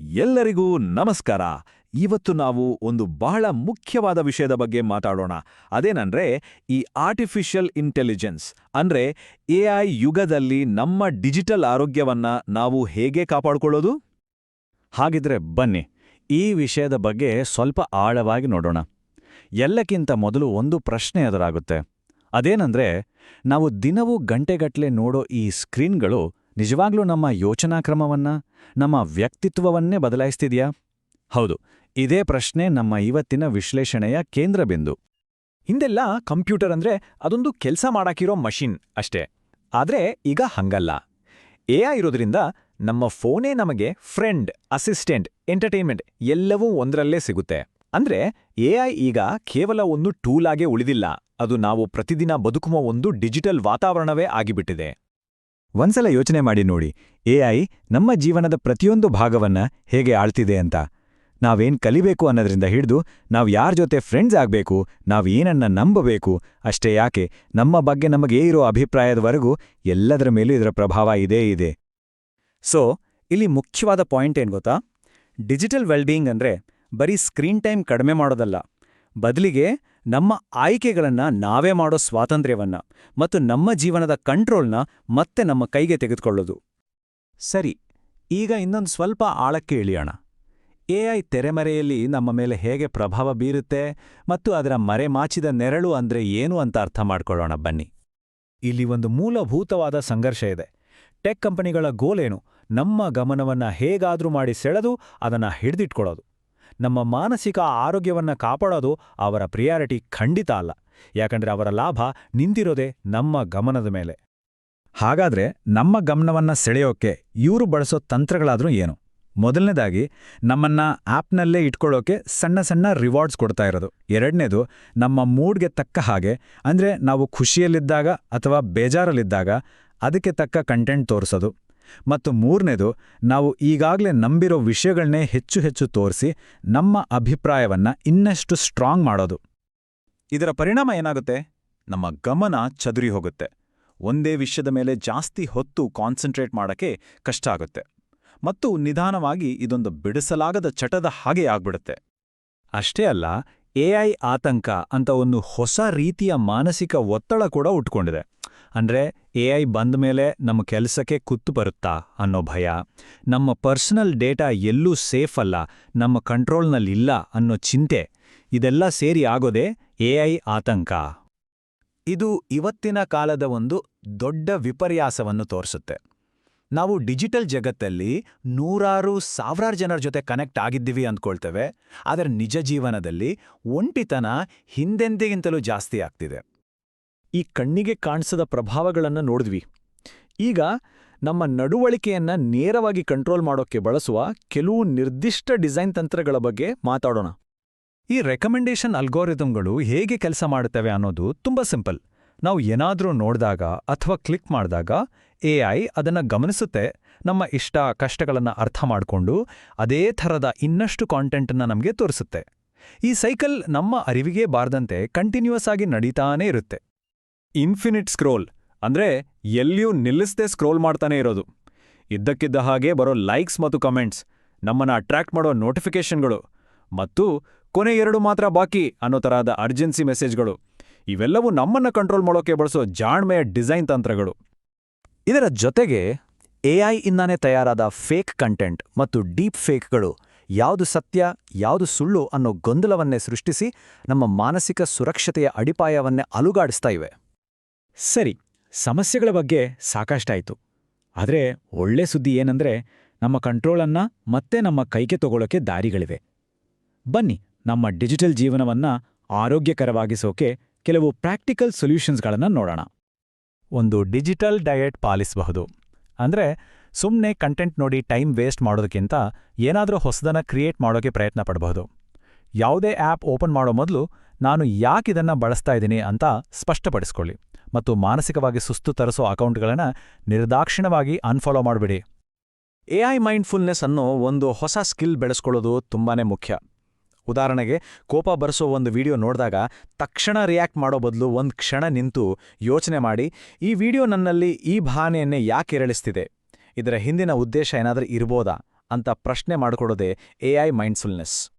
ಎಲ್ಲರಿಗೂ ನಮಸ್ಕಾರ. ಇವತ್ತು ನಾವು ಒಂದು ಬಹಳ ಮುಖ್ಯವಾದ ವಿಷಯದ ಬಗ್ಗೆ ಮಾತಾಡೋಣ. ಅದೇನಂದ್ರೆ, ಈ ಆರ್ಟಿಫಿಷಿಯಲ್ ಇಂಟೆಲಿಜೆನ್ಸ್ ಅಂದ್ರೆ ಎಐ ಯುಗದಲ್ಲಿ ನಮ್ಮ ಡಿಜಿಟಲ್ ಆರೋಗ್ಯವನ್ನ ನಾವು ಹೇಗೆ ಕಾಪಾಡಿಕೊಳ್ಳೋದು? ಹಾಗಿದ್ರೆ ಬನ್ನಿ, ಈ ವಿಷಯದ ಬಗ್ಗೆ ಸ್ವಲ್ಪ ಆಳವಾಗಿ ನೋಡೋಣ. ಎಲ್ಲಕ್ಕಿಂತ ಮೊದಲು ಒಂದು ಪ್ರಶ್ನೆ ಎದುರಾಗುತ್ತೆ. ಅದೇನಂದ್ರೆ, ನಾವು ದಿನವೂ ಗಂಟೆಗಟ್ಲೆ ನೋಡೋ ಈ ಸ್ಕ್ರೀನ್ಗಳು ನಿಜವಾಗ್ಲೂ ನಮ್ಮ ಯೋಚನಾ ಕ್ರಮವನ್ನ ನಮ್ಮ ವ್ಯಕ್ತಿತ್ವವನ್ನೇ ಬದಲಾಯಿಸ್ತಿದ್ಯಾ? ಹೌದು, ಇದೇ ಪ್ರಶ್ನೆ ನಮ್ಮ ಇವತ್ತಿನ ವಿಶ್ಲೇಷಣೆಯ ಕೇಂದ್ರಬಿಂದು ಹಿಂದೆಲ್ಲ ಕಂಪ್ಯೂಟರ್ ಅಂದ್ರೆ ಅದೊಂದು ಕೆಲಸ ಮಾಡಾಕಿರೋ ಮಷಿನ್ ಅಷ್ಟೇ. ಆದ್ರೆ ಈಗ ಹಂಗಲ್ಲ. ಎ ಇರೋದ್ರಿಂದ ನಮ್ಮ ಫೋನೇ ನಮಗೆ ಫ್ರೆಂಡ್, ಅಸಿಸ್ಟೆಂಟ್, ಎಂಟರ್ಟೈನ್ಮೆಂಟ್ ಎಲ್ಲವೂ ಒಂದರಲ್ಲೇ ಸಿಗುತ್ತೆ. ಅಂದ್ರೆ ಎಐ ಈಗ ಕೇವಲ ಒಂದು ಟೂಲಾಗೆ ಉಳಿದಿಲ್ಲ. ಅದು ನಾವು ಪ್ರತಿದಿನ ಬದುಕುವ ಒಂದು ಡಿಜಿಟಲ್ ವಾತಾವರಣವೇ ಆಗಿಬಿಟ್ಟಿದೆ. ಒಂದ್ಸಲ ಯೋಚನೆ ಮಾಡಿ ನೋಡಿ. ಎಐ ನಮ್ಮ ಜೀವನದ ಪ್ರತಿಯೊಂದು ಭಾಗವನ್ನ ಹೇಗೆ ಆಳ್ತಿದೆ ಅಂತ. ನಾವೇನ್ ಕಲಿಬೇಕು ಅನ್ನೋದ್ರಿಂದ ಹಿಡಿದು ನಾವು ಯಾರ ಜೊತೆ ಫ್ರೆಂಡ್ಸ್ ಆಗ್ಬೇಕು, ನಾವು ಏನನ್ನ ನಂಬಬೇಕು, ಅಷ್ಟೇ ಯಾಕೆ ನಮ್ಮ ಬಗ್ಗೆ ನಮಗೆ ಇರೋ ಅಭಿಪ್ರಾಯದವರೆಗೂ ಎಲ್ಲದರ ಮೇಲೂ ಇದರ ಪ್ರಭಾವ ಇದೇ ಇದೆ. ಸೊ ಇಲ್ಲಿ ಮುಖ್ಯವಾದ ಪಾಯಿಂಟ್ ಏನು ಗೊತ್ತಾ? ಡಿಜಿಟಲ್ ವೆಲ್ಬೀಯಿಂಗ್ ಅಂದ್ರೆ ಬರೀ ಸ್ಕ್ರೀನ್ ಟೈಮ್ ಕಡಿಮೆ ಮಾಡೋದಲ್ಲ. ಬದಲಿಗೆ ನಮ್ಮ ಆಯ್ಕೆಗಳನ್ನ ನಾವೇ ಮಾಡೋ ಸ್ವಾತಂತ್ರ್ಯವನ್ನ ಮತ್ತು ನಮ್ಮ ಜೀವನದ ಕಂಟ್ರೋಲ್ನ ಮತ್ತೆ ನಮ್ಮ ಕೈಗೆ ತೆಗೆದುಕೊಳ್ಳೋದು. ಸರಿ, ಈಗ ಇನ್ನೊಂದು ಸ್ವಲ್ಪ ಆಳಕ್ಕೆ ಇಳಿಯೋಣ. ಐ ತೆರೆಮರೆಯಲ್ಲಿ ನಮ್ಮ ಮೇಲೆ ಹೇಗೆ ಪ್ರಭಾವ ಬೀರುತ್ತೆ ಮತ್ತು ಅದರ ಮರೆಮಾಚಿದ ನೆರಳು ಅಂದ್ರೆ ಏನು ಅಂತ ಅರ್ಥ ಮಾಡ್ಕೊಳ್ಳೋಣ ಬನ್ನಿ. ಇಲ್ಲಿ ಒಂದು ಮೂಲಭೂತವಾದ ಸಂಘರ್ಷ ಇದೆ. ಟೆಕ್ ಕಂಪನಿಗಳ ಗೋಲೇನು ನಮ್ಮ ಗಮನವನ್ನ ಹೇಗಾದ್ರೂ ಮಾಡಿ ಸೆಳೆದು ಅದನ್ನ ಹಿಡಿದಿಟ್ಕೊಳ್ಳೋದು. ನಮ್ಮ ಮಾನಸಿಕ ಆರೋಗ್ಯವನ್ನ ಕಾಪಾಡೋದು ಅವರ ಪ್ರಿಯಾರಿಟಿ ಖಂಡಿತ ಅಲ್ಲ. ಯಾಕಂದ್ರೆ ಅವರ ಲಾಭ ನಿಂತಿರೋದೇ ನಮ್ಮ ಗಮನದ ಮೇಲೆ. ಹಾಗಾದ್ರೆ ನಮ್ಮ ಗಮನವನ್ನ ಸೆಳೆಯೋಕೆ ಇವರು ಬಳಸೋ ತಂತ್ರಗಳಾದರೂ ಏನು? ಮೊದಲನೇದಾಗಿ ನಮ್ಮನ್ನ ಆಪ್ನಲ್ಲೇ ಇಟ್ಕೊಳ್ಳೋಕೆ ಸಣ್ಣ ಸಣ್ಣ ರಿವಾರ್ಡ್ಸ್ ಕೊಡ್ತಾ ಇರೋದು. ಎರಡನೇದು ನಮ್ಮ ಮೂಡ್ಗೆ ತಕ್ಕ ಹಾಗೆ, ಅಂದ್ರೆ ನಾವು ಖುಷಿಯಲ್ಲಿದ್ದಾಗ ಅಥವಾ ಬೇಜಾರಲ್ಲಿದ್ದಾಗ ಅದಕ್ಕೆ ತಕ್ಕ ಕಂಟೆಂಟ್ ತೋರಿಸೋದು. ಮತ್ತು ಮೂರನೇದು, ನಾವು ಈಗಾಗಲೇ ನಂಬಿರೋ ವಿಷಯಗಳನ್ನೇ ಹೆಚ್ಚು ಹೆಚ್ಚು ತೋರಿಸಿ ನಮ್ಮ ಅಭಿಪ್ರಾಯವನ್ನ ಇನ್ನಷ್ಟು ಸ್ಟ್ರಾಂಗ್ ಮಾಡೋದು. ಇದರ ಪರಿಣಾಮ ಏನಾಗುತ್ತೆ? ನಮ್ಮ ಗಮನ ಚದುರಿ ಹೋಗುತ್ತೆ. ಒಂದೇ ವಿಷಯದ ಮೇಲೆ ಜಾಸ್ತಿ ಹೊತ್ತು ಕಾನ್ಸಂಟ್ರೇಟ್ ಮಾಡಕ್ಕೆ ಕಷ್ಟ ಆಗುತ್ತೆ. ಮತ್ತು ನಿಧಾನವಾಗಿ ಇದೊಂದು ಬಿಡಿಸಲಾಗದ ಚಟದ ಹಾಗೆ ಆಗ್ಬಿಡುತ್ತೆ. ಅಷ್ಟೇ ಅಲ್ಲ ಎಐ ಆತಂಕ ಅಂತ ಒಂದು ಹೊಸ ರೀತಿಯ ಮಾನಸಿಕ ಒತ್ತಡ ಕೂಡ ಉಟ್ಕೊಂಡಿದೆ. ಅಂದ್ರೆ ಐ ಬಂದ ಮೇಲೆ ನಮ್ಮ ಕೆಲಸಕ್ಕೆ ಕುತ್ತು ಬರುತ್ತಾ ಅನ್ನೋ ಭಯ. ನಮ್ಮ ಪರ್ಸನಲ್ ಡೇಟಾ ಎಲ್ಲೂ ಸೇಫ್ ಅಲ್ಲ, ನಮ್ಮ ಕಂಟ್ರೋಲ್ನಲ್ಲಿಲ್ಲ ಅನ್ನೋ ಚಿಂತೆ. ಇದೆಲ್ಲ ಸೇರಿ ಆಗೋದೇ ಎಐ ಆತಂಕ. ಇದು ಇವತ್ತಿನ ಕಾಲದ ಒಂದು ದೊಡ್ಡ ವಿಪರ್ಯಾಸವನ್ನು ತೋರಿಸುತ್ತೆ. ನಾವು ಡಿಜಿಟಲ್ ಜಗತ್ತಲ್ಲಿ ನೂರಾರು ಸಾವಿರಾರು ಜನರ ಜೊತೆ ಕನೆಕ್ಟ್ ಆಗಿದ್ದೀವಿ ಅಂದ್ಕೊಳ್ತೇವೆ, ಆದರೆ ನಿಜ ಜೀವನದಲ್ಲಿ ಒಂಟಿತನ ಹಿಂದೆಂದಿಗಿಂತಲೂ ಜಾಸ್ತಿ ಆಗ್ತಿದೆ. ಈ ಕಣ್ಣಿಗೆ ಕಾಣಿಸದ ಪ್ರಭಾವಗಳನ್ನು ನೋಡಿದ್ವಿ. ಈಗ ನಮ್ಮ ನಡುವಳಿಕೆಯನ್ನು ನೇರವಾಗಿ ಕಂಟ್ರೋಲ್ ಮಾಡೋಕ್ಕೆ ಬಳಸುವ ಕೆಲವು ನಿರ್ದಿಷ್ಟ ಡಿಸೈನ್ ತಂತ್ರಗಳ ಬಗ್ಗೆ ಮಾತಾಡೋಣ. ಈ ರೆಕಮೆಂಡೇಶನ್ ಅಲ್ಗೋರಿದಮ್ಗಳು ಹೇಗೆ ಕೆಲಸ ಮಾಡುತ್ತವೆ ಅನ್ನೋದು ತುಂಬಾ ಸಿಂಪಲ್ ನಾವು ಏನಾದರೂ ನೋಡಿದಾಗ ಅಥವಾ ಕ್ಲಿಕ್ ಮಾಡಿದಾಗ ಐ ಅದನ್ನ ಗಮನಿಸುತ್ತೆ, ನಮ್ಮ ಇಷ್ಟ ಕಷ್ಟಗಳನ್ನು ಅರ್ಥ ಮಾಡಿಕೊಂಡು ಅದೇ ಥರದ ಇನ್ನಷ್ಟು ಕಾಂಟೆಂಟನ್ನು ನಮಗೆ ತೋರಿಸುತ್ತೆ. ಈ ಸೈಕಲ್ ನಮ್ಮ ಅರಿವಿಗೆ ಬಾರದಂತೆ ಕಂಟಿನ್ಯೂಸ್ ಆಗಿ ನಡೀತಾನೇ ಇರುತ್ತೆ. ಇನ್ಫಿನಿಟ್ ಸ್ಕ್ರೋಲ್, ಅಂದ್ರೆ ಎಲ್ಲಿಯೂ ನಿಲ್ಲಿಸದೆ ಸ್ಕ್ರೋಲ್ ಮಾಡ್ತಾನೆ ಇರೋದು. ಇದ್ದಕ್ಕಿದ್ದ ಹಾಗೆ ಬರೋ ಲೈಕ್ಸ್ ಮತ್ತು ಕಮೆಂಟ್ಸ್, ನಮ್ಮನ್ನ ಅಟ್ರಾಕ್ಟ್ ಮಾಡೋ ನೋಟಿಫಿಕೇಷನ್ಗಳು, ಮತ್ತು ಕೊನೆ ಎರಡು ಮಾತ್ರ ಬಾಕಿ ಅನ್ನೋ ತರಹದ ಅರ್ಜೆನ್ಸಿ ಮೆಸೇಜ್ಗಳು. ಇವೆಲ್ಲವೂ ನಮ್ಮನ್ನ ಕಂಟ್ರೋಲ್ ಮಾಡೋಕೆ ಬಳಸೋ ಜಾಣ್ಮೆಯ ಡಿಸೈನ್ ತಂತ್ರಗಳು. ಇದರ ಜೊತೆಗೆ ಎಐ ಇಂದಾನೇ ತಯಾರಾದ ಫೇಕ್ ಕಂಟೆಂಟ್ ಮತ್ತು ಡೀಪ್ ಫೇಕ್ಗಳು, ಯಾವುದು ಸತ್ಯ, ಯಾವುದು ಸುಳ್ಳು ಅನ್ನೋ ಗೊಂದಲವನ್ನೇ ಸೃಷ್ಟಿಸಿ ನಮ್ಮ ಮಾನಸಿಕ ಸುರಕ್ಷತೆಯ ಅಡಿಪಾಯವನ್ನೇ ಅಲುಗಾಡಿಸ್ತಾ ಇವೆ. ಸರಿ, ಸಮಸ್ಯೆಗಳ ಬಗ್ಗೆ ಸಾಕಷ್ಟಾಯ್ತು. ಆದ್ರೆ ಒಳ್ಳೆ ಸುದ್ದಿ ಏನಂದ್ರೆ ನಮ್ಮ ಕಂಟ್ರೋಲನ್ನ ಮತ್ತೆ ನಮ್ಮ ಕೈಗೆ ತಗೊಳ್ಳೋಕೆ ದಾರಿಗಳಿವೆ. ಬನ್ನಿ, ನಮ್ಮ ಡಿಜಿಟಲ್ ಜೀವನವನ್ನ ಆರೋಗ್ಯಕರವಾಗಿಸೋಕೆ ಕೆಲವು ಪ್ರಾಕ್ಟಿಕಲ್ ಸೊಲ್ಯೂಷನ್ಸ್ಗಳನ್ನು ನೋಡೋಣ. ಒಂದು ಡಿಜಿಟಲ್ ಡಯಟ್ ಪಾಲಿಸಬಹುದು. ಅಂದ್ರೆ ಸುಮ್ಮನೆ ಕಂಟೆಂಟ್ ನೋಡಿ ಟೈಮ್ ವೇಸ್ಟ್ ಮಾಡೋದಕ್ಕಿಂತ ಏನಾದರೂ ಹೊಸದನ್ನು ಕ್ರಿಯೇಟ್ ಮಾಡೋಕೆ ಪ್ರಯತ್ನ ಪಡಬಹುದು. ಯಾವುದೇ ಆ್ಯಪ್ ಓಪನ್ ಮಾಡೋ ಮೊದಲು ನಾನು ಯಾಕಿದನ್ನು ಬಳಸ್ತಾ ಇದ್ದೀನಿ ಅಂತ ಸ್ಪಷ್ಟಪಡಿಸ್ಕೊಳ್ಳಿ. ಮತ್ತು ಮಾನಸಿಕವಾಗಿ ಸುಸ್ತು ತರಿಸೋ ಅಕೌಂಟ್ಗಳನ್ನು ನಿರ್ದಾಕ್ಷಿಣವಾಗಿ ಅನ್ಫಾಲೋ ಮಾಡಿಬಿಡಿ. ಎಐ ಮೈಂಡ್ಫುಲ್ನೆಸ್ ಅನ್ನೋ ಒಂದು ಹೊಸ ಸ್ಕಿಲ್ ಬೆಳೆಸ್ಕೊಳ್ಳೋದು ತುಂಬಾನೇ ಮುಖ್ಯ. ಉದಾಹರಣೆಗೆ, ಕೋಪ ಬರೆಸೋ ಒಂದು ವಿಡಿಯೋ ನೋಡಿದಾಗ ತಕ್ಷಣ ರಿಯಾಕ್ಟ್ ಮಾಡೋ ಬದಲು ಒಂದು ಕ್ಷಣ ನಿಂತು ಯೋಚನೆ ಮಾಡಿ, ಈ ವಿಡಿಯೋ ನನ್ನಲ್ಲಿ ಈ ಭಾವನೆಯನ್ನೇ ಯಾಕೆ ಎರಳಿಸ್ತಿದೆ ಇದರ ಹಿಂದಿನ ಉದ್ದೇಶ ಏನಾದರೂ ಇರ್ಬೋದಾ? ಅಂತ ಪ್ರಶ್ನೆ ಮಾಡಿಕೊಡೋದೇ ಎ ಐ ಮೈಂಡ್ಫುಲ್ನೆಸ್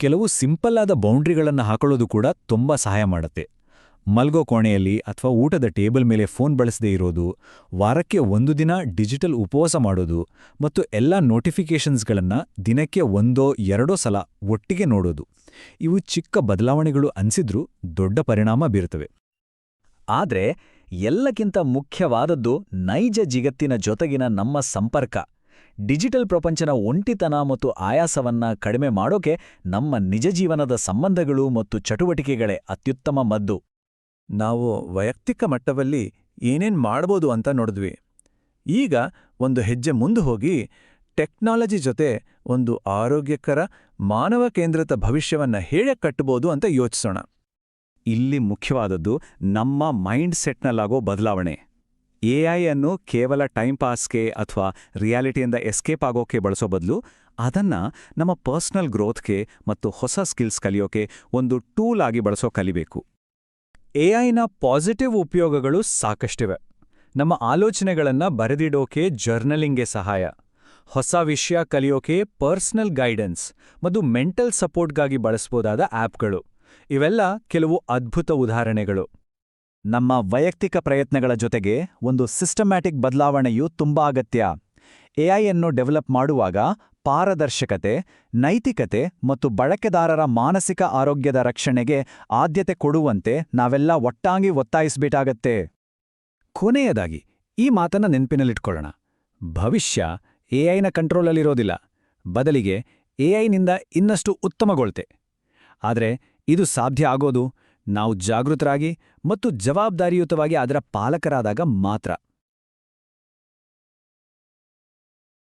ಕೆಲವು ಸಿಂಪಲ್ ಆದ ಬೌಂಡ್ರಿಗಳನ್ನು ಹಾಕೊಳ್ಳೋದು ಕೂಡ ತುಂಬಾ ಸಹಾಯ ಮಾಡುತ್ತೆ. ಮಲ್ಗೋ ಕೋಣೆಯಲ್ಲಿ ಅಥವಾ ಊಟದ ಟೇಬಲ್ ಮೇಲೆ ಫೋನ್ ಬಳಸದೇ ಇರೋದು, ವಾರಕ್ಕೆ ಒಂದು ದಿನ ಡಿಜಿಟಲ್ ಉಪವಾಸ ಮಾಡೋದು ಮತ್ತು ಎಲ್ಲ ನೋಟಿಫಿಕೇಷನ್ಸ್ಗಳನ್ನು ದಿನಕ್ಕೆ ಒಂದೋ ಎರಡೋ ಸಲ ಒಟ್ಟಿಗೆ ನೋಡೋದು. ಇವು ಚಿಕ್ಕ ಬದಲಾವಣೆಗಳು ಅನಿಸಿದ್ರೂ ದೊಡ್ಡ ಪರಿಣಾಮ ಬೀರುತ್ತವೆ. ಆದ್ರೆ ಎಲ್ಲಕ್ಕಿಂತ ಮುಖ್ಯವಾದದ್ದು ನೈಜ ಜಗತ್ತಿನ ಜೊತೆಗಿನ ನಮ್ಮ ಸಂಪರ್ಕ. ಡಿಜಿಟಲ್ ಪ್ರಪಂಚನ ಒಂಟಿತನ ಮತ್ತು ಆಯಾಸವನ್ನ ಕಡಿಮೆ ಮಾಡೋಕೆ ನಮ್ಮ ನಿಜ ಜೀವನದ ಸಂಬಂಧಗಳು ಮತ್ತು ಚಟುವಟಿಕೆಗಳೇ ಅತ್ಯುತ್ತಮ ಮದ್ದು. ನಾವು ವೈಯಕ್ತಿಕ ಮಟ್ಟದಲ್ಲಿ ಏನೇನ್ ಮಾಡ್ಬೋದು ಅಂತ ನೋಡಿದ್ವಿ. ಈಗ ಒಂದು ಹೆಜ್ಜೆ ಮುಂದೆ ಹೋಗಿ ಟೆಕ್ನಾಲಜಿ ಜೊತೆ ಒಂದು ಆರೋಗ್ಯಕರ, ಮಾನವ ಕೇಂದ್ರಿತ ಭವಿಷ್ಯವನ್ನ ಹೇಗೆ ಕಟ್ಟಬೋದು ಅಂತ ಯೋಚಿಸೋಣ. ಇಲ್ಲಿ ಮುಖ್ಯವಾದದ್ದು ನಮ್ಮ ಮೈಂಡ್ ಸೆಟ್ನಲ್ಲಾಗೋ ಬದಲಾವಣೆ ಎಐ ಅನ್ನು ಕೇವಲ ಟೈಮ್ ಪಾಸ್ಗೆ ಅಥವಾ ರಿಯಾಲಿಟಿಯಿಂದ ಎಸ್ಕೇಪ್ ಆಗೋಕೆ ಬಳಸೋ ಬದಲು ಅದನ್ನ ನಮ್ಮ ಪರ್ಸ್ನಲ್ ಗ್ರೋಥ್ಗೆ ಮತ್ತು ಹೊಸ ಸ್ಕಿಲ್ಸ್ ಕಲಿಯೋಕೆ ಒಂದು ಟೂಲ್ ಆಗಿ ಬಳಸೋ ಕಲಿಬೇಕು. ಎಐನ ಪಾಸಿಟಿವ್ ಉಪಯೋಗಗಳು ಸಾಕಷ್ಟಿವೆ. ನಮ್ಮ ಆಲೋಚನೆಗಳನ್ನ ಬರೆದಿಡೋಕೆ ಜರ್ನಲಿಂಗ್ಗೆ ಸಹಾಯ. ಹೊಸ ವಿಷಯ ಕಲಿಯೋಕೆ ಪರ್ಸನಲ್ ಗೈಡೆನ್ಸ್ ಮತ್ತು ಮೆಂಟಲ್ ಸಪೋರ್ಟ್ಗಾಗಿ ಬಳಸ್ಬೋದಾದ ಆ್ಯಪ್ಗಳು ಇವೆಲ್ಲ ಕೆಲವು ಅದ್ಭುತ ಉದಾಹರಣೆಗಳು. ನಮ್ಮ ವೈಯಕ್ತಿಕ ಪ್ರಯತ್ನಗಳ ಜೊತೆಗೆ ಒಂದು ಸಿಸ್ಟಮ್ಯಾಟಿಕ್ ಬದಲಾವಣೆಯು ತುಂಬಾ ಅಗತ್ಯ. ಎಐ ಅನ್ನು ಡೆವಲಪ್ ಮಾಡುವಾಗ ಪಾರದರ್ಶಕತೆ, ನೈತಿಕತೆ ಮತ್ತು ಬಳಕೆದಾರರ ಮಾನಸಿಕ ಆರೋಗ್ಯದ ರಕ್ಷಣೆಗೆ ಆದ್ಯತೆ ಕೊಡುವಂತೆ ನಾವೆಲ್ಲ ಒಟ್ಟಾಗಿ ಒತ್ತಾಯಿಸಬೇಕಾಗತ್ತೆ. ಕೊನೆಯದಾಗಿ, ಈ ಮಾತನ್ನ ನೆನಪಿನಲ್ಲಿಟ್ಕೊಳ್ಳೋಣ. ಭವಿಷ್ಯ ಎಐನ ಕಂಟ್ರೋಲಲ್ಲಿರೋದಿಲ್ಲ. ಬದಲಿಗೆ ಎಐನಿಂದ ಇನ್ನಷ್ಟು ಉತ್ತಮಗೊಳ್ತೆ. ಆದರೆ ಇದು ಸಾಧ್ಯ ಆಗೋದು ನಾವು ಜಾಗೃತರಾಗಿ ಮತ್ತು ಜವಾಬ್ದಾರಿಯುತವಾಗಿ ಅದರ ಪಾಲಕರಾದಾಗ ಮಾತ್ರ.